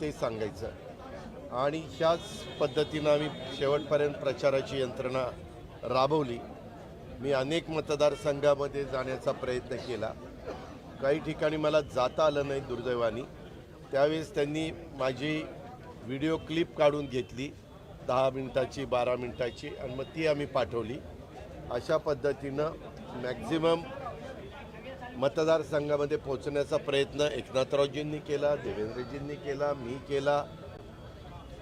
ते सांगायचं. आणि ह्याच पद्धतीनं आम्ही शेवटपर्यंत प्रचाराची यंत्रणा राबवली. मी अनेक मतदारसंघामध्ये जाण्याचा प्रयत्न केला. काही ठिकाणी मला जाता आलं नाही दुर्दैवाने. त्यावेळेस त्यांनी माझी व्हिडिओ क्लिप काढून घेतली दहा मिनटाची बारा मिनटाची आणि मग ती आम्ही पाठवली. अशा पद्धतीनं मॅक्झिमम मतदारसंघामध्ये पोहोचण्याचा प्रयत्न एकनाथरावजींनी केला देवेंद्रजींनी केला मी केला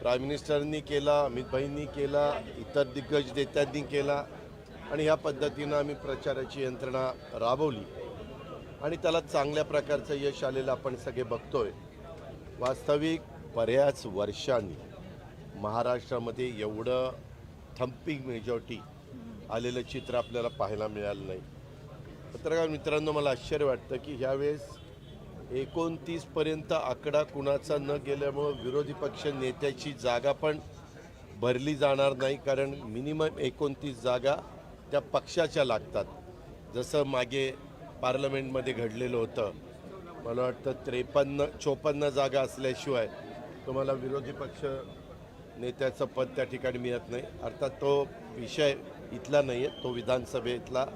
प्राईम मिनिस्टरनी केला अमितभाईंनी केला इतर दिग्गज नेत्यांनी केला आणि ह्या पद्धतीनं आम्ही प्रचाराची यंत्रणा राबवली. आणि त्याला चांगल्या प्रकारचं यश आलेलं आपण सगळे बघतोय. वास्तविक बऱ्याच वर्षांनी महाराष्ट्रामध्ये एवढं थम्पिंग मेजॉरिटी आलेलं चित्र आपल्याला पाहायला मिळालं नाही. पत्रकार मित्रांनो मला आश्चर्य वाटतं की ह्यावेळेस एकोणतीसपर्यंत आकडा कुणाचा न गेल्यामुळं विरोधी पक्ष नेत्याची जागा पण भरली जाणार नाही कारण मिनिमम एकोणतीस जागा त्या पक्षाच्या लागतात. जसं मागे पार्लमेंटमध्ये घडलेलं होतं. मला वाटतं त्रेपन्न चोपन्न जागा असल्याशिवाय तुम्हाला विरोधी पक्ष नेत्याचं पद त्या ठिकाणी मिळत नाही. अर्थात तो विषय इथला नाही आहे तो विधानसभेतला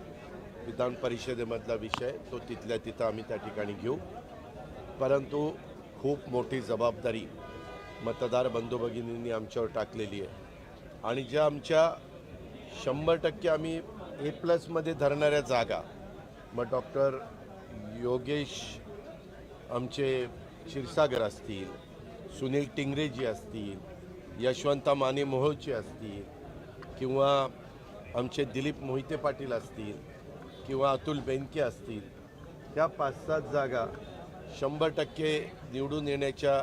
विधान परिषदेमधला विषय तो तिथल्या तिथं आम्ही त्या ठिकाणी घेऊ. परंतु खूप मोठी जबाबदारी मतदार बंधू भगिनींनी आमच्यावर टाकलेली आहे. आणि ज्या आमच्या शंभर टक्के आम्ही ए प्लसमध्ये धरणाऱ्या जागा मग डॉक्टर योगेश आमचे क्षीरसागर असतील सुनील टिंगरेजी असतील यशवंता माने मोहोळचे असतील किंवा आमचे दिलीप मोहिते पाटील असतील किंवा अतुल बेनके असतील त्या पाच सात जागा शंभर टक्के निवडून येण्याच्या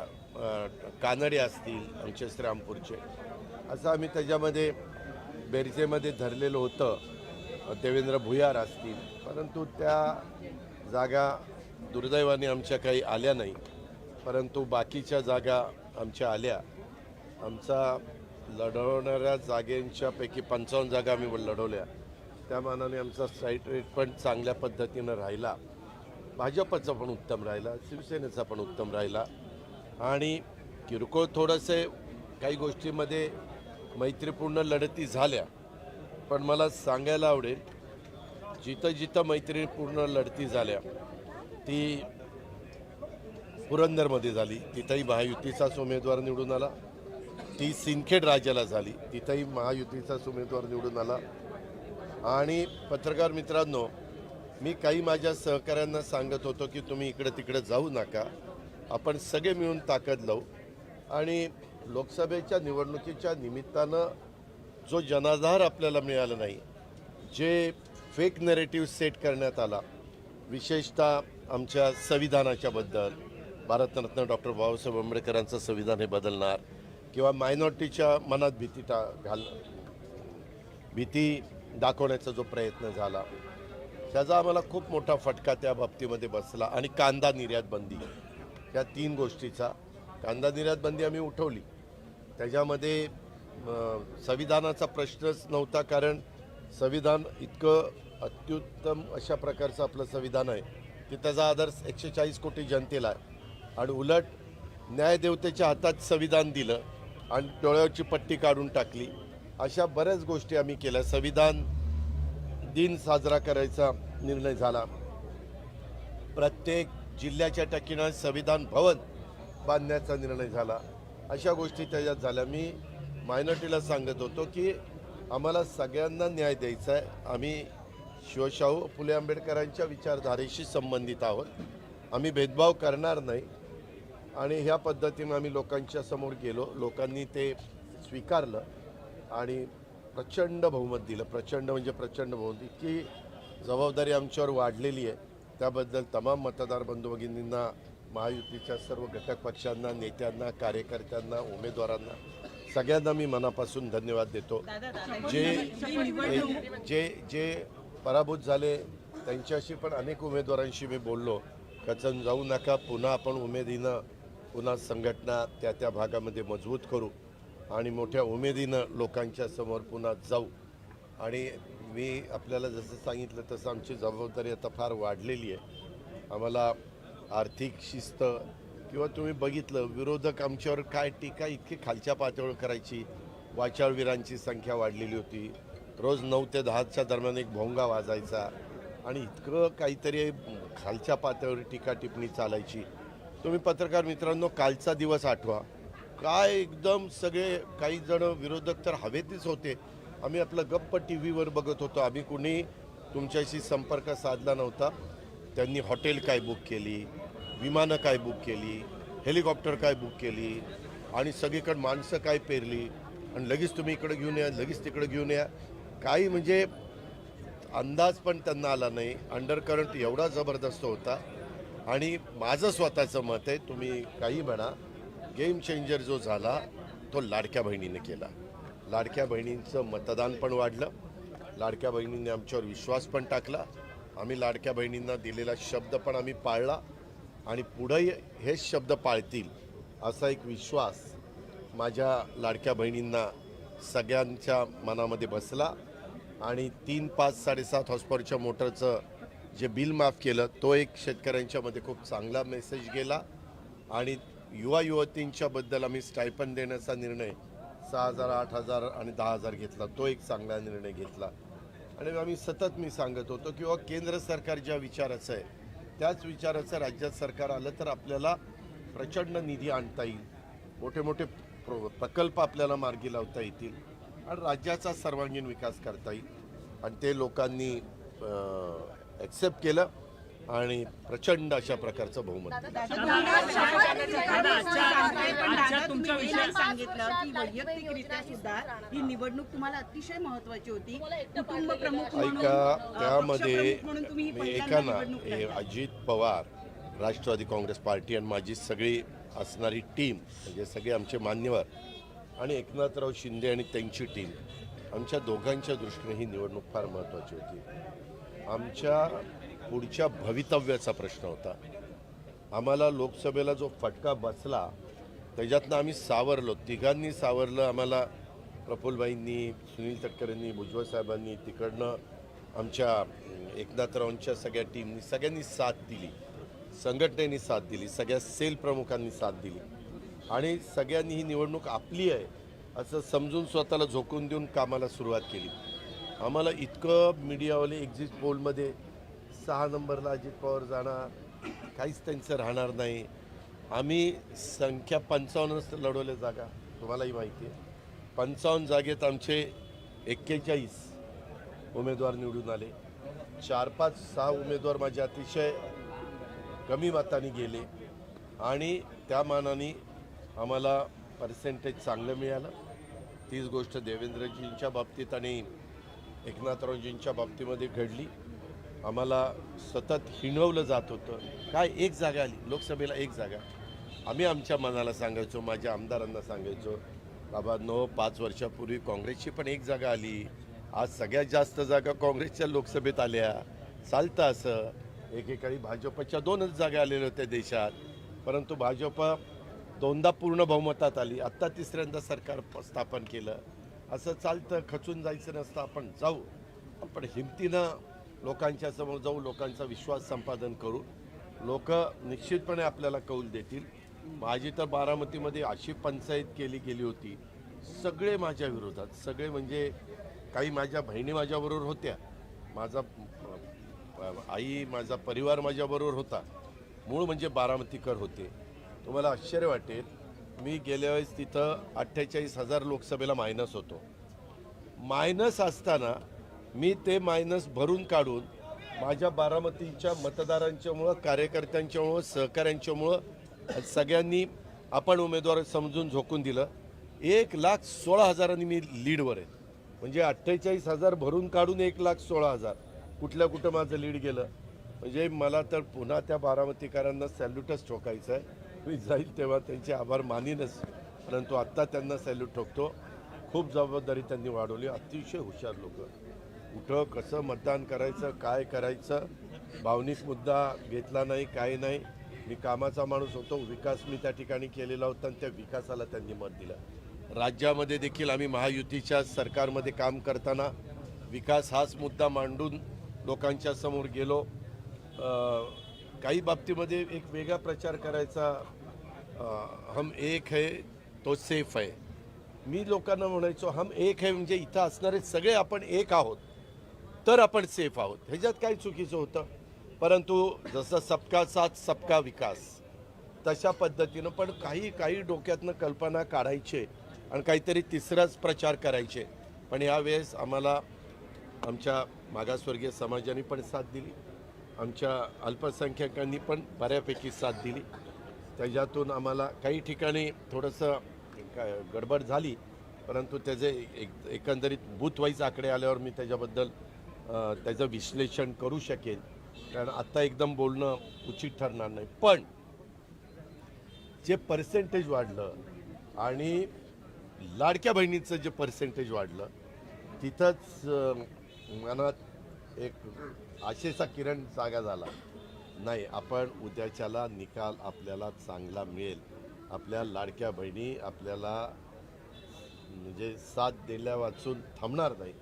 कानडे असतील आमचे श्रीरामपूरचे. असं आम्ही त्याच्यामध्ये बेरजेमध्ये धरलेलं होतं. देवेंद्र भुयार असतील. परंतु त्या जागा दुर्दैवाने आमच्या काही आल्या नाही. परंतु बाकीच्या जागा आमच्या आल्या. आमचा लढवणाऱ्या जागेंच्यापैकी पंचावन्न जागा आम्ही लढवल्या. त्या मानाने आमचा स्ट्राईट रेट पण चांगल्या पद्धतीनं राहिला. भाजपचा पण उत्तम राहिला शिवसेनेचा पण उत्तम राहिला. आणि किरकोळ थोडंसे काही गोष्टीमध्ये मैत्रीपूर्ण लढती झाल्या. पण मला सांगायला आवडेल जिथं जिथं मैत्रीपूर्ण लढती झाल्या ती पुरंदरमध्ये झाली. तिथंही महायुतीचाच उमेदवार निवडून आला. ती सिंदखेड राज्याला झाली. तिथंही महायुतीचाच उमेदवार निवडून आला. आणि पत्रकार मित्रांनो मी काही माझ्या सहकाऱ्यांना सांगत होतो की तुम्ही इकडे तिकडे जाऊ नका. आपण सगळे मिळून ताकद लावू. आणि लोकसभेच्या निवडणुकीच्या निमित्तानं जो जनाधार आपल्याला मिळाला नाही जे फेक नरेटिव्ह सेट करण्यात आला विशेषतः आमच्या संविधानाच्या बद्दल भारतरत्न डॉक्टर बाबासाहेब आंबेडकरांचं संविधान हे बदलणार किंवा मायनॉरिटीच्या मनात भीती टा घाल भीती दाखवण्याचा जो प्रयत्न झाला त्याचा आम्हाला खूप मोठा फटका त्या बाबतीमध्ये बसला आणि कांदा निर्यात बंदी. या तीन गोष्टीचा कांदा निर्यात बंदी आम्ही उठवली. त्याच्यामध्ये संविधानाचा प्रश्नच नव्हता कारण संविधान इतकं अत्युत्तम अशा प्रकारचं आपलं संविधान आहे की त्याचा आदर एकशे चाळीस कोटी जनतेला आहे. आणि उलट न्यायदेवतेच्या हातात संविधान दिलं आणि डोळ्यावरची पट्टी काढून टाकली. अशा बऱ्याच गोष्टी आम्ही केल्या. संविधान दिन साजरा करायचा निर्णय झाला. प्रत्येक जिल्ह्याच्या टक्कीनं संविधान भवन बांधण्याचा निर्णय झाला. अशा गोष्टी त्याच्यात झाल्या. मी मायनॉरिटीला सांगत होतो की आम्हाला सगळ्यांना न्याय द्यायचा आहे. आम्ही शिवशाहू फुले आंबेडकरांच्या विचारधारेशी संबंधित आहोत. आम्ही भेदभाव करणार नाही. आणि ह्या पद्धतीनं आम्ही लोकांच्या समोर गेलो. लोकांनी ते स्वीकारलं. आणि प्रचंड बहुमत दिलं. प्रचंड म्हणजे प्रचंड बहुमत. इतकी जबाबदारी आमच्यावर वाढलेली आहे. त्याबद्दल तमाम मतदार बंधू भगिनींना महायुतीच्या सर्व घटक पक्षांना नेत्यांना कार्यकर्त्यांना उमेदवारांना सगळ्यांना मी मनापासून धन्यवाद देतो. जे जे जे पराभूत झाले त्यांच्याशी पण अनेक उमेदवारांशी मी बोललो. कचन जाऊ नका पुन्हा आपण उमेदीनं पुन्हा संघटना त्या त्या भागामध्ये मजबूत करू. आणि मोठ्या उमेदीनं लोकांच्या समोर पुन्हा जाऊ. आणि मी आपल्याला जसं सांगितलं तसं आमची जबाबदारी आता फार वाढलेली आहे. आम्हाला आर्थिक शिस्त किंवा तुम्ही बघितलं विरोधक आमच्यावर काय टीका इतकी खालच्या पातळीवर करायची. वाचाळवीरांची संख्या वाढलेली होती. रोज नऊ ते दहाच्या दरम्यान एक भोंगा वाजायचा. आणि इतकं काहीतरी खालच्या पातळीवर टीका टिप्पणी चालायची. तुम्ही पत्रकार मित्रांनो कालचा दिवस आठवा. काय एकदम सगळे काही जण विरोधक तर हवेतच होते. आम्ही आपलं गप्प टी व्हीवर बघत होतो. आम्ही कुणी तुमच्याशी संपर्क साधला नव्हता. त्यांनी हॉटेल काय बुक केली? विमानं काय बुक केली? हेलिकॉप्टर काय बुक केली? आणि सगळीकडे माणसं काय पेरली? आणि लगेच तुम्ही इकडं घेऊन या लगेच तिकडं घेऊन या. काही म्हणजे अंदाज पण त्यांना आला नाही. अंडर करंट एवढा जबरदस्त होता. आणि माझं स्वतःचं मत आहे तुम्ही काही म्हणा. गेम चेंजर जो झाला तो लाडक्या बहिणीने केला. लाडक्या बहिणींचं मतदान पण वाढलं. लाडक्या बहिणींनी आमच्यावर विश्वास पण टाकला. आम्ही लाडक्या बहिणींना दिलेला शब्द पण आम्ही पाळला आणि पुढंही हेच शब्द पाळतील असा एक विश्वास माझ्या लाडक्या बहिणींना सगळ्यांच्या मनामध्ये बसला आणि तीन पाच साडेसात हॉस्पॉरच्या मोटरचं जे बिल माफ केलं तो एक शेतकऱ्यांच्यामध्ये खूप चांगला मेसेज गेला आणि युवा युवतींच्याबद्दल आम्ही स्टायपन देण्याचा निर्णय सहा हजार आठ हजार आणि दहा हजार घेतला. तो एक चांगला निर्णय घेतला. आणि आम्ही सतत मी सांगत होतो किंवा केंद्र सरकार ज्या विचाराचं आहे त्याच विचाराचं राज्यात सरकार आलं तर आपल्याला प्रचंड निधी आणता येईल. मोठे मोठे प्र प्रकल्प आपल्याला मार्गी लावता येतील. आणि राज्याचा सर्वांगीण विकास करता येईल. आणि ते लोकांनी ॲक्सेप्ट केलं. आणि प्रचंड अशा प्रकारचं बहुमत तुमच्या विषयात सांगितलं की वैयक्तिकरित्या सुद्धा ही निवडणूक तुम्हाला अतिशय महत्वाची होती कुटुंब प्रमुख म्हणून, ऐका त्यामध्ये ही मी पहिल्यांदा ऐका ना निवडणूक हे लढवली. अजित पवार राष्ट्रवादी काँग्रेस पार्टी आणि माझी सगळी असणारी टीम म्हणजे सगळे आमचे मान्यवर आणि एकनाथराव शिंदे आणि त्यांची टीम आमच्या दोघांच्या दृष्टीने ही निवडणूक फार महत्त्वाची होती आमच्या पुढच्या भवितव्याचा प्रश्न होता. आम्हाला लोकसभेला जो फटका बसला त्याच्यातनं आम्ही सावरलो. तिघांनी सावरलं आम्हाला. प्रफुल्लबाईंनी सुनील तटकरेंनी भुजबळ साहेबांनी तिकडनं आमच्या एकनाथरावांच्या सगळ्या टीमनी सगळ्यांनी साथ दिली. संघटनेनी साथ दिली. सगळ्या सेल प्रमुखांनी साथ दिली. आणि सगळ्यांनी ही निवडणूक आपली आहे असं समजून स्वतःला झोकून देऊन कामाला सुरुवात केली. आम्हाला इतकं मीडियावाले एक्झिट पोलमध्ये सहा नंबरला अजित पवार जाणार. काहीच त्यांचं राहणार नाही. आम्ही संख्या पंचावन्नच लढवल्या जागा. तुम्हालाही माहिती आहे. पंचावन्न जागेत आमचे एक्केचाळीस उमेदवार निवडून आले. चार पाच सहा उमेदवार माझे अतिशय कमी मताने गेले. आणि त्या मानाने आम्हाला पर्सेंटेज चांगलं मिळालं. तीच गोष्ट देवेंद्रजींच्या बाबतीत आणि एकनाथरावजींच्या बाबतीमध्ये घडली. आम्हाला सतत हिणवलं जात होतं. काय एक जागा आली? लोकसभेला एक जागा. आम्ही आमच्या मनाला सांगायचो माझ्या आमदारांना सांगायचो बाबा नो पाच वर्षापूर्वी काँग्रेसची पण एक जागा आली. आज सगळ्यात जास्त जागा काँग्रेसच्या लोकसभेत आल्या. चालतं असं. एकेकाळी भाजपच्या दोनच जागा आलेल्या होत्या देशात. परंतु भाजप दोनदा पूर्ण बहुमतात आली. आत्ता तिसऱ्यांदा सरकार स्थापन केलं. असं चालतं. खचून जायचं नसतं. आपण जाऊ. पण हिमतीनं लोकांच्या समोर जाऊ लोकांचा विश्वास संपादन करू. लोक निश्चितपणे आपल्याला कौल देतील. माझी तर बारामतीमध्ये अशी पंचायत केली गेली होती. सगळे माझ्या विरोधात सगळे म्हणजे काही माझ्या बहिणी माझ्याबरोबर होत्या. माझा आई माझा परिवार माझ्याबरोबर होता. मूळ म्हणजे बारामतीकर होते. तुम्हाला आश्चर्य वाटेल मी गेल्या वेळेस तिथं अठ्ठेचाळीस हजार लोकसभेला मायनस होतो. मायनस असताना मी ते मायनस भरून काढून माझ्या बारामतीच्या मतदारांच्यामुळं कार्यकर्त्यांच्यामुळं सहकाऱ्यांच्यामुळं सगळ्यांनी आपण उमेदवार समजून झोकून दिलं. एक लाख सोळा हजारांनी मी लीडवर आहे. म्हणजे अठ्ठेचाळीस हजार भरून काढून एक लाख सोळा हजार. कुठल्या कुठं माझं लीड गेलं? म्हणजे मला तर पुन्हा त्या बारामतीकरांना सॅल्यूटच ठोकायचं आहे मी जाईल तेव्हा त्यांचे आभार मानीनच. परंतु आत्ता त्यांना सॅल्यूट ठोकतो. खूप जबाबदारी त्यांनी वाढवली. अतिशय हुशार लोक. कुठं कसं मतदान करायचं काय करायचं भावनिक मुद्दा घेतला नाही काय नाही. मी कामाचा माणूस होतो विकास मी त्या ठिकाणी केलेला होता आणि त्या विकासाला त्यांनी मत दिलं. राज्यामध्ये देखील आम्ही महायुतीच्या सरकारमध्ये काम करताना विकास हाच मुद्दा मांडून लोकांच्या समोर गेलो. काही बाबतीमध्ये एक वेगळा प्रचार करायचा हम एक है तो सेफ आहे मी लोकांना म्हणायचो हम एक आहे म्हणजे इथं असणारे सगळे आपण एक आहोत. तर आपण सेफ आहोत. ह्याच्यात काही चुकीचं होतं? परंतु जसं सबका साथ सबका विकास तशा पद्धतीनं पण काही काही डोक्यातनं कल्पना काढायचे आणि काहीतरी तिसराच प्रचार करायचे. पण यावेळेस आम्हाला आमच्या मागासवर्गीय समाजाने पण साथ दिली. आमच्या अल्पसंख्याकांनी पण बऱ्यापैकी साथ दिली. त्याच्यातून आम्हाला काही ठिकाणी थोडंसं काय गडबड झाली परंतु त्याचे एक एकंदरीत बूथवाईज आकडे आल्यावर मी त्याच्याबद्दल त्याचं विश्लेषण करू शकेल. कारण आत्ता एकदम बोलणं उचित ठरणार नाही. पण जे पर्सेंटेज वाढलं आणि लाडक्या बहिणीचं जे पर्सेंटेज वाढलं तिथंच मनात एक आशेचा किरण जागा झाला. नाही आपण उद्याच्याला निकाल आपल्याला चांगला मिळेल. आपल्या लाडक्या बहिणी आपल्याला म्हणजे साथ दिल्या वाचून थांबणार नाही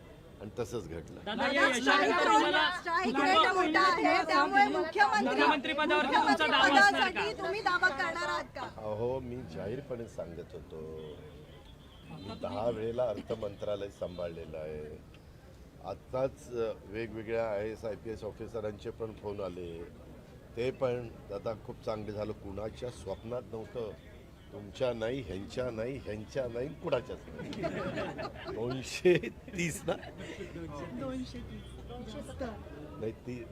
आणि तसंच घडलं. दादा या यशानंतर तुम्हाला स्ट्राईक रेट मोठा आहे त्यामुळे मुख्यमंत्री मुख्यमंत्री पदावरती तुमचा दावा मुख्यमंत्री असणार का? पदासाठी तुम्ही दावा करणार आहात का? अहो मी जाहीरपणे सांगत होतो. मी दहा वेळेला अर्थ मंत्रालय सांभाळलेलं आहे. आत्ताच वेगवेगळ्या I S I P S ऑफिसरांचे पण फोन आले. ते पण दादा खूप चांगले झालं. कुणाच्या स्वप्नात नव्हतं. तुमच्या नाही ह्यांच्या नाही ह्यांच्या नाही कुणाच्याच नाही. दोनशे तीस ना? नाही ती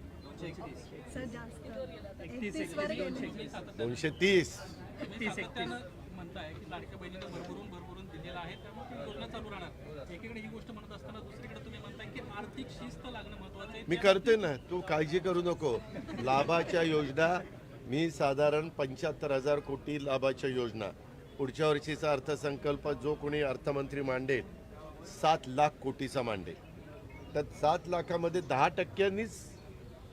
वर गेले. दोनशे तीस. एकतीस एकतीस. म्हणताय की लाडक्या बहिणीने भरभरून भरभरून दिलेलं आहे त्यामुळे ती योजना चालू राहणार. एकीकडे ही गोष्ट म्हणत असताना दुसरीकडे तुम्ही म्हणताय की आर्थिक शिस्त लागणं महत्वाचं आहे. मी करते ना तू काळजी करू नको. लाभाच्या योजना मी साधारण पंच्याहत्तर हजार कोटी लाभाच्या योजना. पुढच्या वर्षीचा अर्थसंकल्प जो कोणी अर्थमंत्री मांडेल सात लाख कोटीचा मांडेल. तर सात लाखामध्ये दहा टक्क्यांनीच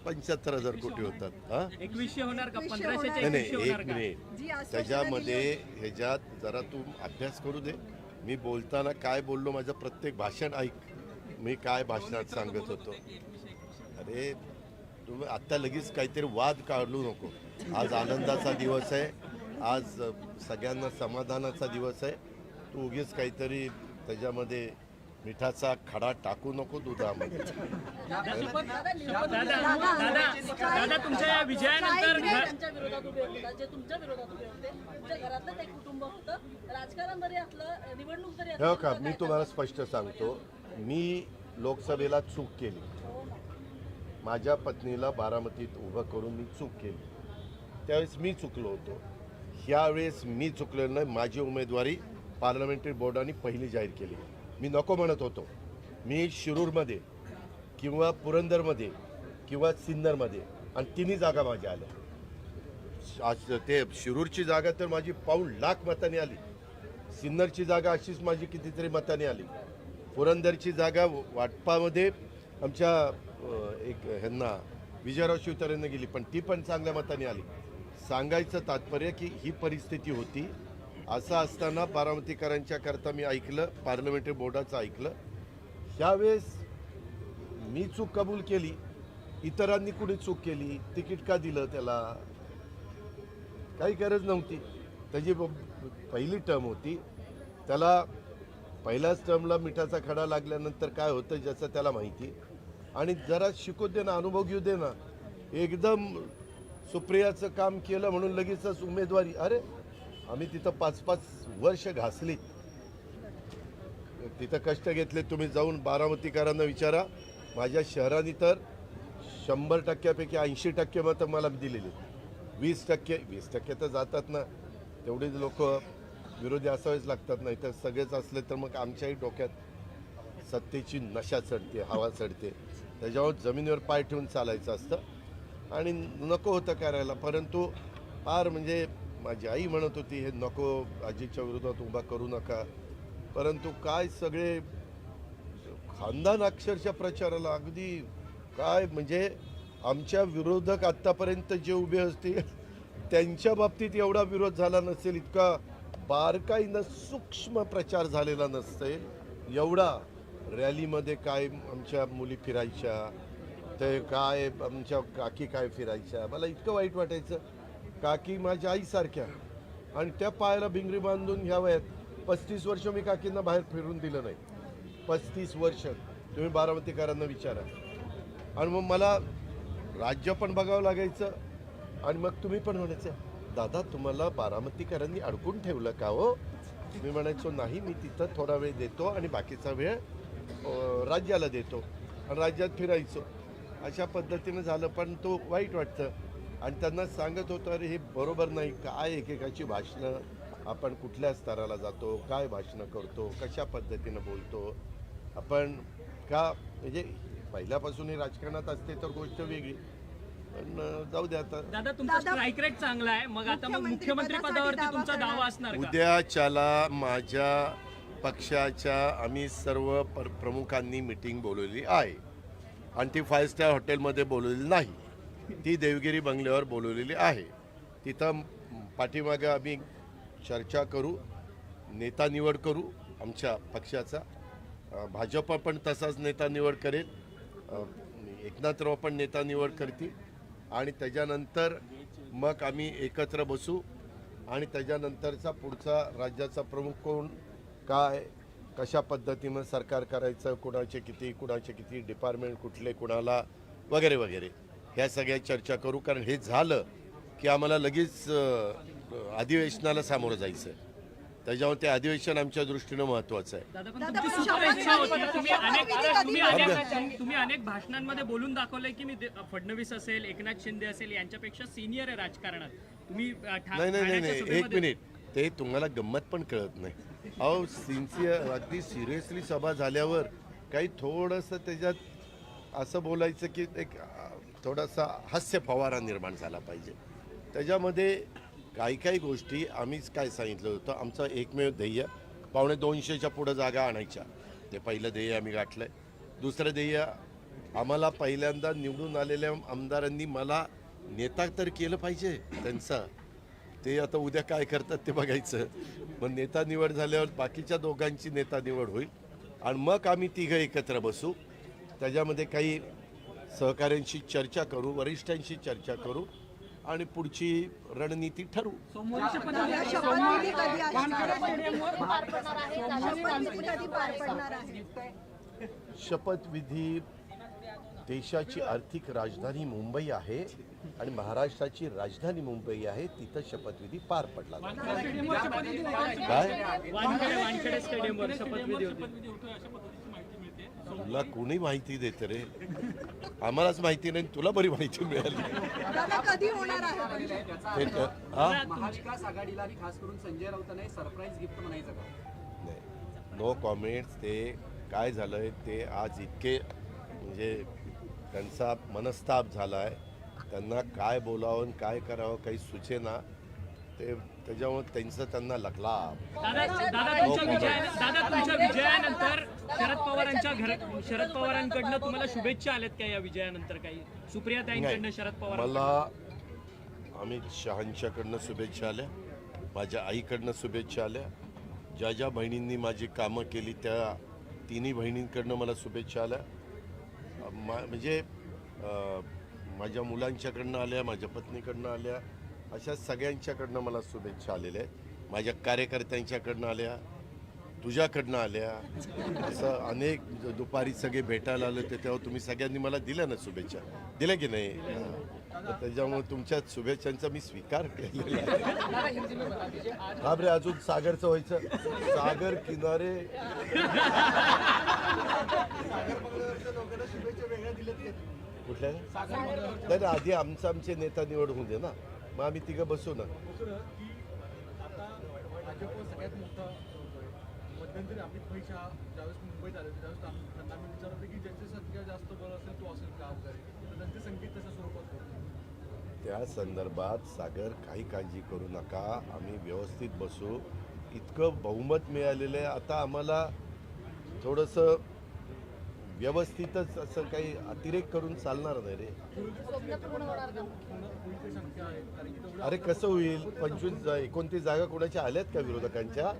पंच्याहत्तर हजार कोटी होतात हा? एकवीसशे होणार का? एकवीसशे पंधराशेचे नाही एक का? मिनिट. त्याच्यामध्ये ह्याच्यात जरा तू अभ्यास करू दे. मी बोलताना काय बोललो माझं प्रत्येक भाषण ऐक. मी काय भाषणात सांगत होतो? अरे तुम्ही आत्ता लगेच काहीतरी वाद काढू नको. आज आनंदाचा दिवस आहे. आज सगळ्यांना समाधानाचा दिवस आहे. तू उगीच काहीतरी त्याच्यामध्ये मिठाचा खडा टाकू नको दुधामध्ये. दादा दादा दादा तुमच्या या विजयानंतर घ- त्यांच्या विरोधात उभे होते. का? जे तुमच्या विरोधात उभे होते. तुमच्या घरातलंच एक कुटुंब होतं. राजकारण जरी असलं निवडणूक जरी हो असली का? मी तुम्हाला स्पष्ट सांगतो. मी लोकसभेला चूक केली. माझ्या पत्नीला बारामतीत उभं करून मी चूक केली. त्यावेळेस मी चुकलो होतो. ह्यावेळेस मी चुकलेलं नाही माझी उमेदवारी पार्लमेंटरी बोर्डाने पहिली जाहीर केली. मी नको म्हणत होतो. मी शिरूरमध्ये किंवा पुरंदरमध्ये किंवा सिन्नरमध्ये आणि तिन्ही जागा माझ्या आल्या. आज ते शिरूरची जागा तर माझी पाऊण लाख मताने आली. सिन्नरची जागा अशीच माझी कितीतरी मताने आली. पुरंदरची जागा वाटपामध्ये आमच्या एक ह्यांना विजयराव शिवतारेंना गेली पण ती पण चांगल्या मताने आली. सांगायचं तात्पर्य की ही परिस्थिती होती. असं असताना बारामतीकरांच्या करता मी ऐकलं पार्लमेंटरी बोर्डाचं ऐकलं. ह्यावेळेस मी चूक कबूल केली. इतरांनी कुणी चूक केली तिकीट का दिलं त्याला? काही गरज नव्हती. त्याची ब- पहिली टर्म होती. त्याला पहिल्याच टर्मला मिठाचा खडा लागल्यानंतर काय होतं ज्याचं त्याला माहिती. आणि जरा शिकू दे ना अनुभव घेऊ दे ना. एकदम सुप्रियाचं काम केलं म्हणून लगेचच उमेदवारी. अरे आम्ही तिथं पाच पाच वर्ष घासली. तिथं कष्ट घेतले तुम्ही जाऊन बारामतीकरांना विचारा. माझ्या शहराने तर शंभर टक्क्यापैकी ऐंशी टक्के मतं मला दिलेली. वीस टक्के वीस टक्के तर जातात ना. तेवढेच लोक विरोधी असावेच लागतात नाही तर सगळेच असले तर मग आमच्याही डोक्यात सत्तेची नशा चढते हवा चढते. त्याच्यावर जमिनीवर पाय ठेवून चालायचं असतं. आणि नको होतं करायला परंतु फार म्हणजे माझी आई म्हणत होती हे नको आजीच्या विरोधात उभा करू नका. परंतु काय सगळे खानदान अक्षरशः प्रचाराला अगदी काय म्हणजे आमच्या विरोधक आत्तापर्यंत जे उभे असतील त्यांच्या बाबतीत एवढा विरोध झाला नसेल इतका बारकाईनं सूक्ष्म प्रचार झालेला नसेल एवढा रॅलीमध्ये काय आमच्या मुली फिरायच्या ते काय आमच्या काकी काय फिरायच्या? मला इतकं वाईट वाटायचं. काकी माझ्या आईसारख्या. आणि त्या पायाला भिंगरी बांधून ह्या वयात पस्तीस वर्ष मी काकींना बाहेर फिरून दिलं नाही. पस्तीस वर्ष. तुम्ही बारामतीकरांना विचारा. आणि मग मला राज्य पण बघावं लागायचं. आणि मग तुम्ही पण म्हणायचं दादा तुम्हाला बारामतीकरांनी अडकून ठेवलं का हो? मी म्हणायचो नाही मी तिथं थोडा वेळ देतो आणि बाकीचा वेळ राज्याला देतो आणि राज्यात फिरायचो. अशा पद्धतीनं झालं पण तो वाईट वाटतं. आणि त्यांना सांगत होतो अरे हे बरोबर नाही. काय एकेकाची भाषणं आपण कुठल्या स्तराला जातो? काय भाषणं करतो? कशा पद्धतीनं बोलतो? आपण का म्हणजे पहिल्यापासून हे राजकारणात असते तर गोष्ट वेगळी. पण जाऊ दे आता. दादा तुमचा स्ट्राईक रेट चांगला आहे. मग आता मग मुख्यमंत्री पदावरती दावा तुमचा. दावा असणार का? उद्याच्याला माझ्या पक्षाच्या आम्ही सर्व पर प्रमुखांनी मिटिंग बोलवली आहे. आणि ती फाईव्ह स्टार हॉटेलमध्ये बोलवलेली नाही. ती देवगिरी बंगल्यावर बोलवलेली आहे. तिथं पाठीमागं आम्ही चर्चा करू नेता निवड करू आमच्या पक्षाचा. भाजप पण तसाच नेता निवड करेल. एकनाथराव पण नेता निवड करतील. आणि त्याच्यानंतर मग आम्ही एकत्र बसू. आणि त्याच्यानंतरचा पुढचा राज्याचा प्रमुख कोण? काय कशा पद्धतीनं सरकार करायचं कुणाचे किती कुणाचे किती डिपार्टमेंट कुठले कुणाला वगैरे वगैरे. ह्या सगळ्या चर्चा करू कारण हे झालं की आम्हाला लगेच अधिवेशनाला सामोरं जायचं आहे त्याच्यामुळे ते अधिवेशन आमच्या दृष्टीनं महत्त्वाचं आहे. तुम्ही अनेक भाषणांमध्ये बोलून दाखवलंय की मी फडणवीस असेल एकनाथ शिंदे असेल यांच्यापेक्षा सिनियर आहे राजकारणात. तुम्ही नाही नाही नाही एक मिनिट. ते तुम्हाला गंमत पण कळत नाही. अहो सिन्सिअर अगदी सिरियसली सभा झाल्यावर काही थोडंसं त्याच्यात असं बोलायचं की एक थोडासा हास्य फवारा निर्माण झाला पाहिजे. त्याच्यामध्ये काही काही गोष्टी आम्हीच काय सांगितलं होतं आमचं एकमेव ध्येय पावणे दोनशेच्या पुढं जागा आणायच्या. ते पहिलं ध्येय आम्ही गाठलं आहे दुसरं ध्येय आम्हाला पहिल्यांदा निवडून आलेल्या आमदारांनी मला नेता तर केलं पाहिजे त्यांचा. ते आता उद्या काय करतात ते बघायचं. मग नेता निवड झाल्यावर बाकीच्या दोघांची नेता निवड होईल. आणि मग आम्ही तिघं एकत्र बसू. त्याच्यामध्ये काही सहकाऱ्यांशी चर्चा करू वरिष्ठांशी चर्चा करू आणि पुढची रणनीती ठरवू. शपथविधी देशाची आर्थिक राजधानी मुंबई आहे आणि महाराष्ट्राची राजधानी मुंबई आहे तिथं शपथविधी पार पडला. जातो. काय? वानखेडे वानखेडे स्टेडियमवर शपथविधी होती शपथविधी होतोय अशा पद्धतीची माहिती मिळते तुला कोणी माहिती देते रे? आम्हालाच माहिती नाही तुला बरी माहिती मिळाली. दादा कधी होणार आहे? ते तर- हा? महाविकास आघाडीला आणि खास करून संजय राऊतांना हे सरप्राईज गिफ्ट म्हणायचं नो कॉमेंट्स ते काय झालंय ते आज इतके म्हणजे त्यांचा मनस्ताप झाला आहे त्यांना काय बोलावं आणि काय करावं काही सुचेना ते त्याच्यामुळे त्यांचं त्यांना दादा तुमच्या तुमच्या विजयानंतर शरद पवारांच्या घरात शरद पवारांकडनं तुम्हाला शुभेच्छा आल्यात का या विजयानंतर काही? सुप्रिया ताईंकडनं शरद पवार मला अमित शहांच्याकडनं शुभेच्छा आल्या. माझ्या आईकडनं शुभेच्छा आल्या. ज्या ज्या बहिणींनी माझी कामं केली त्या तिन्ही बहिणींकडनं मला शुभेच्छा आल्या. मा म्हणजे माझ्या मुलांच्याकडनं आल्या माझ्या पत्नीकडनं आल्या अशा सगळ्यांच्याकडनं मला शुभेच्छा आलेल्या आहेत. माझ्या कार्यकर्त्यांच्याकडनं आल्या तुझ्याकडनं आल्या. असं अनेक दुपारी सगळे भेटायला आले होते तेव्हा तुम्ही सगळ्यांनी मला दिल्या ना शुभेच्छा. दिल्या की नाही? तर त्याच्यामुळे तुमच्या शुभेच्छांचा मी स्वीकार केलेला आहे. रे अजून सागरचं व्हायचं. सागर किनारे. कुठल्या? नाही नाही, आधी आमचं आमचे नेता निवड होऊ दे ना. मग आम्ही तिघं बसू ना. आता भाजप सगळ्यात मोठं मध्यंतरी अमित भाई शहा ज्यावेळेस मुंबईत आले त्यावेळेस त्यांना मी विचारलं की ज्यांची संख्या जास्त बरं असेल तो असेल का वगैरे तर त्यांचे संगीत तशा स्वरूपात होतं त्या संदर्भात सागर काही काळजी करू नका. आम्ही व्यवस्थित बसू. इतकं बहुमत मिळालेलं आहे. आता आम्हाला थोडंसं व्यवस्थितच असं काही अतिरेक करून चालणार नाही रे. अरे कसं होईल? पंचवीस एकोणतीस जागा कोणाच्या आल्यात का विरोधकांच्या?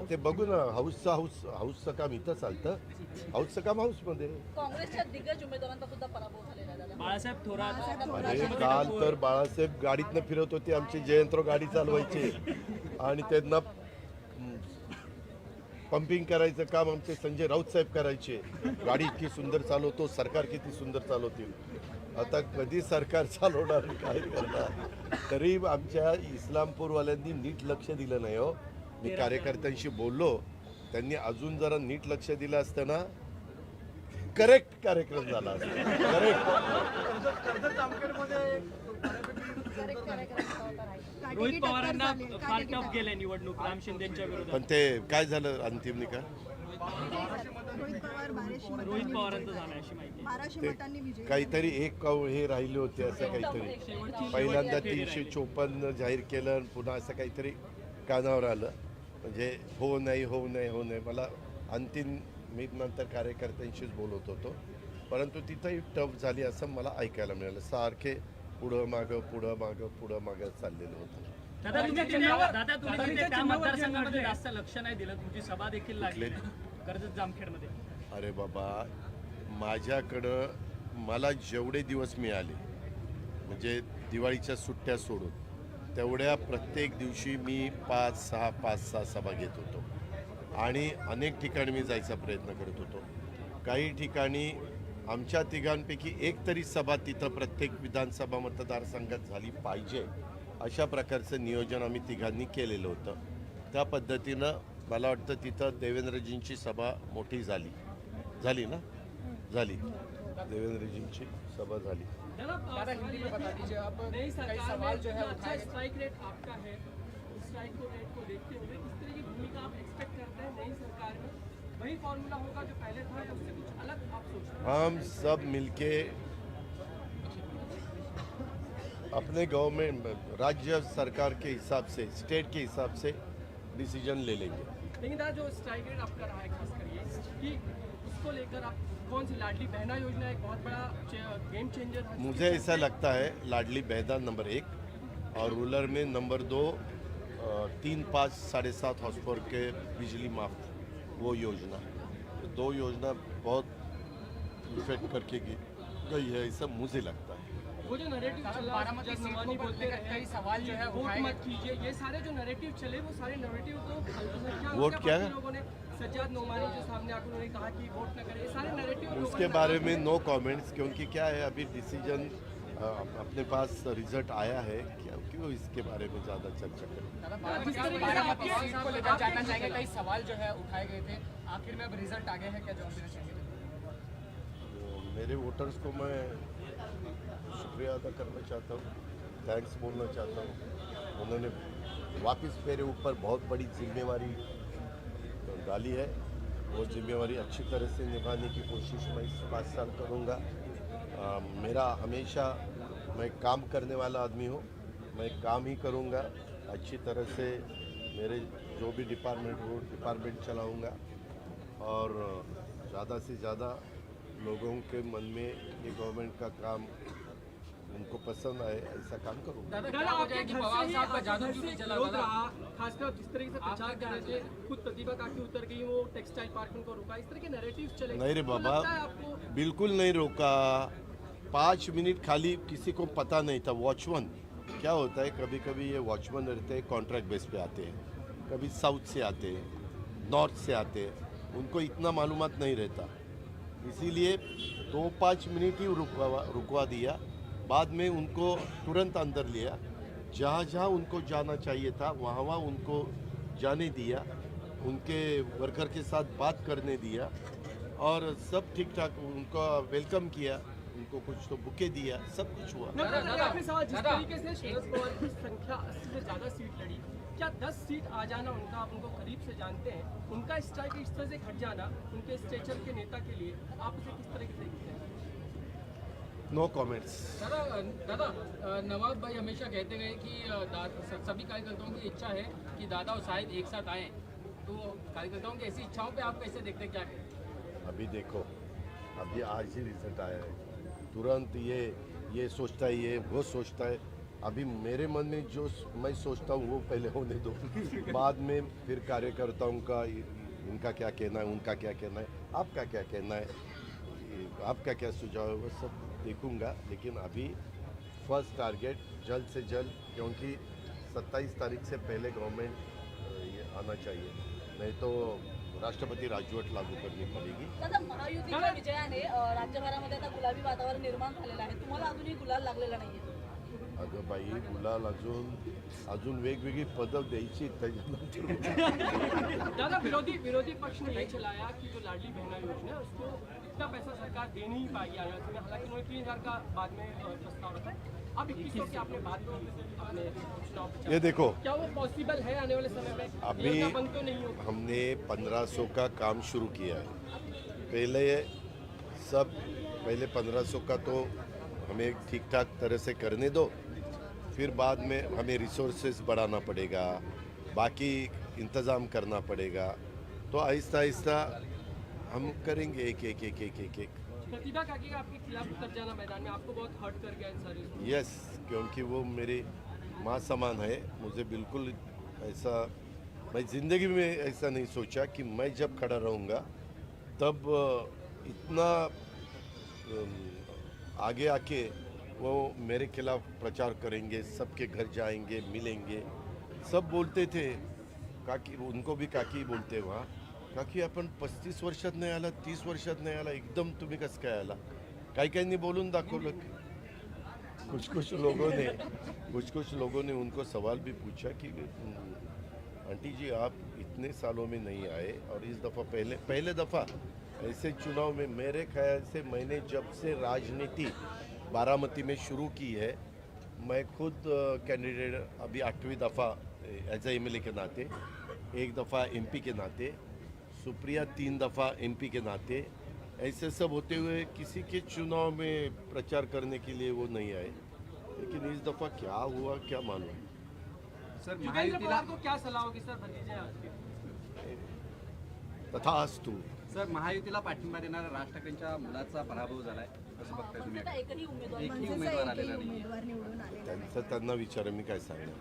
तो बघू ना. हाऊसचं हाऊस हाऊसचं काम इथं चालतं. हाऊसचं काम हाऊसमध्ये. काँग्रेसच्या दिग्गज उमेदवारांचा सुद्धा पराभव झालेला बाळासाहेब थोरात. अरे काल तर बाळासाहेब गाडीतनं फिरत होते आमचे जयंतराव गाडी चालवायचे. आणि त्यांना पंपिंग करायचं काम आमचे संजय राऊत साहेब करायचे. गाडी इतकी सुंदर चालवतो सरकार किती सुंदर चालवतील. आता कधी सरकार चालवणार काय करणार? तरी आमच्या इस्लामपूरवाल्यांनी नीट लक्ष दिलं नाही हो. मी कार्यकर्त्यांशी बोललो. त्यांनी अजून जरा नीट लक्ष दिलं असतं ना करेक्ट कार्यक्रम झाला करेक्ट. पण ते काय झालं अंतिम निकाल? काहीतरी एक काऊ हे राहिले होते असं काहीतरी. पहिल्यांदा तीनशे चोपन्न जाहीर केलं आणि पुन्हा असं काहीतरी कानावर आलं. म्हणजे हो नाही हो नाही हो नाही. मला अंतिम मी नंतर कार्यकर्त्यांशीच बोलत होतो. परंतु तिथंही टफ झाली असं मला ऐकायला मिळालं. सारखे पुढं मागं पुढं मागं पुढं मागं चाललेलं होतं. दादा तुम्ही तिथे- दादा तुम्ही तिथे त्या मतदारसंघामध्ये जास्त लक्ष नाही दिलं. तुमची सभा देखील लागली. कर्जत जामखेडमध्ये. अरे बाबा माझ्याकडं मला जेवढे दिवस मिळाले म्हणजे दिवाळीच्या सुट्ट्या सोडून तेवढ्या प्रत्येक दिवशी मी पाच सहा पाच सहा सभा घेत होतो. आणि अनेक ठिकाणी मी जायचा प्रयत्न करत होतो. काही ठिकाणी आमच्या तिघांपैकी एक तरी सभा तिथं प्रत्येक विधानसभा मतदारसंघात झाली पाहिजे अशा प्रकारचं नियोजन आम्ही तिघांनी केलेलं होतं. त्या पद्धतीनं मला वाटतं तिथं देवेंद्रजींची सभा मोठी झाली. झाली ना? झाली. देवेंद्रजींची सभा झाली. एक्सपेक्ट हैं नई सरकार में? वही फॉर्मूला होगा जो पहले था या उससे कुछ अलग आप सोच हम सब मिलके अपने गवर्नमेंट राज्य सरकार के हिसाब से स्टेट के हिसाब से डिसीज़न ले लेंगे। लेकिन जो स्ट्राइक रेट आपका रहा है खास करिए कि उसको लेकर आप कौन सी लाडली बहना योजना एक बहुत बड़ा गेम चेंजर है। मुझे ऐसा लगता है लाडली बहदा नंबर एक और रूलर में नंबर दो तीन पाँच साढ़े सात हॉर्स पावर के बिजली माफ़ वो योजना। तो दो योजना बहुत इफ़ेक्ट करके गई है ऐसा मुझे लगता है। वो जो नैरेटिव चला कई सवाल जो है वोट मत कीजिए। ये सारे जो नैरेटिव चले वो सारे नैरेटिव तो वोट क्या? है? लोगों ने सज्जाद नोमानी जो सामने आकर उन्होंने कहा कि वोट न करें ये सारे नैरेटिव उसके बारे में नो कमेंट्स क्योंकि क्या है अभी डिसीज़न अपने पास रिज़ल्ट आया है, क्या, क्यों इसके बारे में ज़्यादा चर्चा करें? कई सवाल जो है उठाए गए थे आखिर में अब रिज़ल्ट आ है क्या तो मेरे वोटर्स को मैं शुक्रिया अदा करना चाहता हूँ थैंक्स बोलना चाहता हूँ। उन्होंने वापस मेरे ऊपर बहुत बड़ी जिम्मेवारी डाली है। वो जिम्मेवारी अच्छी तरह से निभाने की कोशिश मैं इस पाँच साल करूँगा। मेरा हमेशा मैं काम करने वाला आदमी हूँ। मैं काम ही करूँगा अच्छी तरह से मेरे जो भी डिपार्टमेंट हो डिपार्टमेंट चलाऊँगा और ज़्यादा से ज़्यादा लोगों के मन में ये गवर्नमेंट का काम उनको पसंद आए ऐसा काम दादा खासकर जिस तरीके से प्रचार कर रहे थे खुद प्रतिभा काकी उतर गई वो टेक्सटाइल पार्क उनको रुका इस तरह के नैरेटिव चले। नहीं रे तो बाबा बिल्कुल नहीं रोका। पाँच मिनट खाली किसी को पता नहीं था वॉचमैन क्या होता है कभी कभी ये वॉचमैन रहते हैं कॉन्ट्रैक्ट बेस पे आते हैं। कभी साउथ से आते हैं नॉर्थ से आते हैं। उनको इतना मालूम नहीं रहता। इसीलिए दो पाँच मिनट ही रुकवा रुकवा दिया। बाद में उनको तुरंत अंदर लिया। जहाँ जहाँ उनको जाना चाहिए था, वहाँ वहाँ उनको जाने दिया। उनके वर्कर के साथ बात करने दिया। और सब ठीक ठाक उनका वेलकम किया। उनको कुछ तो बुके दिया सब कुछ हुआ। आखिरी सवाल जिस तरीके से शरद पवार की संख्या 80 से ज़्यादा सीट लड़ी? क्या 10 सीट आ जाना उनका आप उनको करीब से जानते हैं? उनका स्ट्राइक इस तरह से घट जाना उनके स्टेचर के नेता के लिए आप उसे किस तरह से देखते हैं? नो कमेंट्स दादा दादा नवाब भाई हमेशा कहते गए कि सभी कार्यकर्ताओं की इच्छा है कि दादा और शाहिद एक साथ आए। तो कार्यकर्ताओं की ऐसी इच्छाओं पे आप कैसे देखते हैं क्या कहें? अभी देखो अभी आज ही रिज़ल्ट आया है। तुरंत ये ये सोचता है, ये, वो सोचता है। अभी मेरे मन में जो मैं सोचता हूँ, वो पहले होने दो। बाद में फिर कार्यकर्ताओं का, इनका क्या कहना है, उनका क्या कहना है, आपका क्या कहना है आपका क्या सुझाव है, वो सब देखूँगा। लेकिन अभी फ़र्स्ट टारगेट जल्द से जल्द, क्योंकि 27 तारीख से पहले गवर्नमेंट ये आना चाहिए। नहीं तो राष्ट्रपति राजवट लागू करनी पड़ेगी दादा महायुतीच्या विजयाने राज्यभरामध्ये आता गुलाबी वातावरण निर्माण झालेलं आहे. तुम्हाला अजूनही गुलाल लागलेला नाहीये. अगं बाई गुलाल अजून अजून वेगवेगळी पदं द्यायची त्याच्यानंतर दादा विरोधी विरोधी पक्ष ने ये चलाया कि जो लाडली बहना योजना है उसको इतना पैसा सरकार दे नहीं पाएगी आने वाले समय में हालांकि उन्होंने तीन हजार का बाद में प्रस्ताव रखा? ये देखो। क्या वो पॉसिबल है आने वाले समय में? अभी तो नहीं हमने 1500 का काम शुरू किया है। पहले सब पहले 1500 का तो हमें ठीक ठाक तरह से करने दो फिर बाद में हमें रिसोर्सेज बढ़ाना पड़ेगा बाकी इंतज़ाम करना पड़ेगा। तो आहिस्ता आहिस्ता हम करेंगे एक एक एक एक एक एक। प्रतिभा आपके खिलाफ उतर जाना मैदान में, आपको बहुत हर्ट कर गया इन सारे यस क्योंकि वो मेरी माँ समान है, मुझे बिल्कुल ऐसा, मैं ज़िंदगी में ऐसा नहीं सोचा कि मैं जब खड़ा रहूँगा, तब इतना आगे आके वो मेरे खिलाफ प्रचार करेंगे, सबके घर जाएँगे, मिलेंगे, सब बोलते थे। काकी, उनको भी काकी बोलते वहाँ। काकी आपण पस्तीस वर्षात नाही आला तीस वर्षात नाही आला एकदम तुम्ही कसं काय आला? काही काहींनी बोलून दाखवलं कुछ कुछ लोगों ने कुछ कुछ लोगों ने उनको सवाल भी पूछा कि "हम्म, आंटी जी आप इतने सालों में नहीं आए और इस दफ़ा पहले पहले दफ़ा ऐसे चुनाव में मेरे ख्याल से मैंने जब से राजनीति बारामती में शुरू की है मैं खुद कैंडिडेट अभी आठवीं दफ़ा एज ए एम के नाते एक दफ़ा एमपी के नाते सुप्रिया तीन दफ़ा एमपी के नाते ऐसे सब होते हुए किसी के चुनाव में प्रचार करने के लिए वो नहीं आए। लेकिन इस दफ़ा क्या हुआ क्या मालूम? सर पवार को क्या सलाह होगी सर के? तथास्तु। सर महायुतीला पाठिंबा देणारा राज ठाकरेंच्या मुलाचा पराभव झालाय कसं बघताय तुम्ही एकही उमेदवार एकही आलेला नाही. उमेदवार निवडून आलेला नाही. त्यांचं त्यांना विचार मी काय सांगणार?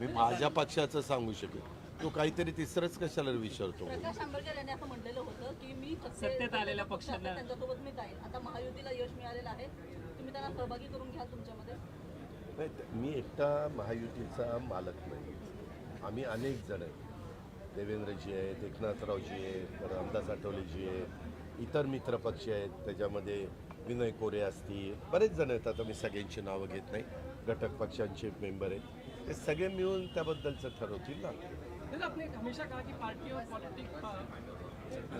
मी माझ्या पक्षाचं सांगू शकेल तो काहीतरी तिसरंच कशाला विचारतो? प्रकाश आंबेडकर यांनी असं म्हटलेलं होतं की मी सत्ते- सत्तेत आलेल्या पक्षाला- त्यांच्यासोबत मी जाईल. आता महायुतीला यश मिळालेलं आहे. तुम्ही त्यांना सहभागी करून घ्याल तुमच्यामध्ये? नाही मी एकटा महायुतीचा मालक नाही आम्ही अनेक जण आहेत. देवेंद्रजी आहेत एकनाथरावजी आहेत रामदास आठवलेजी आहेत इतर मित्रपक्ष आहेत. त्याच्यामध्ये विनय कोरे असतील. बरेच जण आहेत. आता मी सगळ्यांची नावं घेत नाही. घटक पक्षांचे मेंबर आहेत. ते सगळे मिळून त्याबद्दलचं ठरवतील ना. आपने हमेशा कहा कि पार्टी और पॉलिटिक्स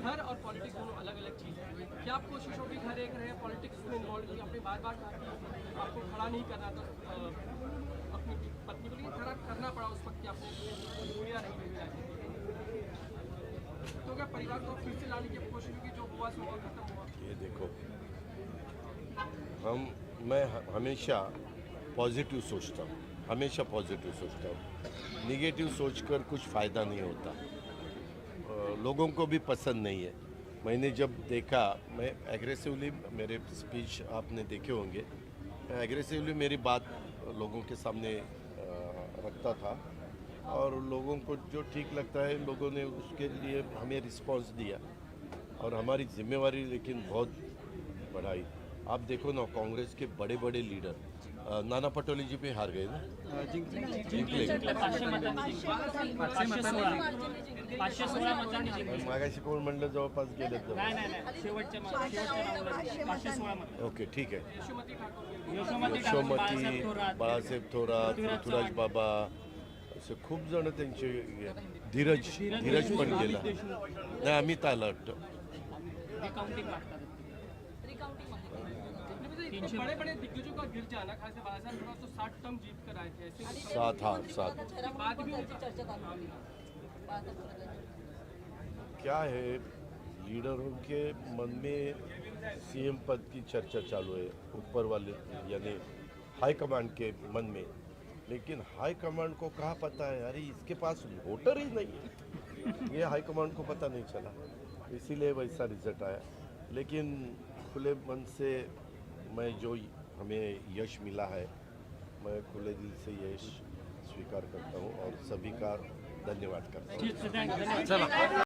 घर और पॉलिटिक्स दोनों अलग अलग चीज़ है। क्या आप कोशिश होगी घर एक रहे, पॉलिटिक्स में इन्वॉल्व आपने बार बार कहा कि आपको खड़ा नहीं करना था अपनी पत्नी को, लेकिन खड़ा करना पड़ा उस वक्त आपने नहीं तो क्या परिवार को फिर से लाने की कोशिश होगी? जो हुआ, सो खत्म हुआ। ये देखो, हम, मैं हमेशा पॉजिटिव सोचता हूँ। हमेशा पॉजिटिव सोचता हूँ। निगेटिव सोचकर कुछ फ़ायदा नहीं होता। लोगों को भी पसंद नहीं है। मैंने जब देखा, मैं एग्रेसिवली मेरे स्पीच आपने देखे होंगे। एग्रेसिवली मेरी बात लोगों के सामने रखता था और लोगों को जो ठीक लगता है, लोगों ने उसके लिए हमें रिस्पांस दिया और हमारी जिम्मेवारी लेकिन बहुत बढ़ाई। आप देखो ना, कांग्रेस के बड़े बड़े लीडर नाना पटोले जी भी हार गए ना? जिंकले. मागाशी कोण म्हणलं जवळपास गेले ओके ठीक आहे. यशोमती ठाकूर. यशोमती ठाकूर बाळासाहेब थोरात. पृथ्वीराज बाबा असे खूप जण त्यांचे धीरज धीरज पण गेला. नाही अमित आला बड़े बड़े दिग्गजों का गिर जाना खास बाला साहब तो साठ टर्म जीत कर आए थे सात हार सात. क्या है लीडरों के मन में सीएम पद की चर्चा चालू है ऊपर वाले यानी हाई कमांड के मन में। लेकिन हाई कमांड को कहाँ पता है? अरे इसके पास वोटर ही नहीं है। ये हाई कमांड को पता नहीं चला। इसीलिए वैसा रिज़ल्ट आया। लेकिन खुले मन से मैं जो हमें यश मिला है मैं खुले दिल से यश स्वीकार करता हूँ और सभी का धन्यवाद करता हूँ।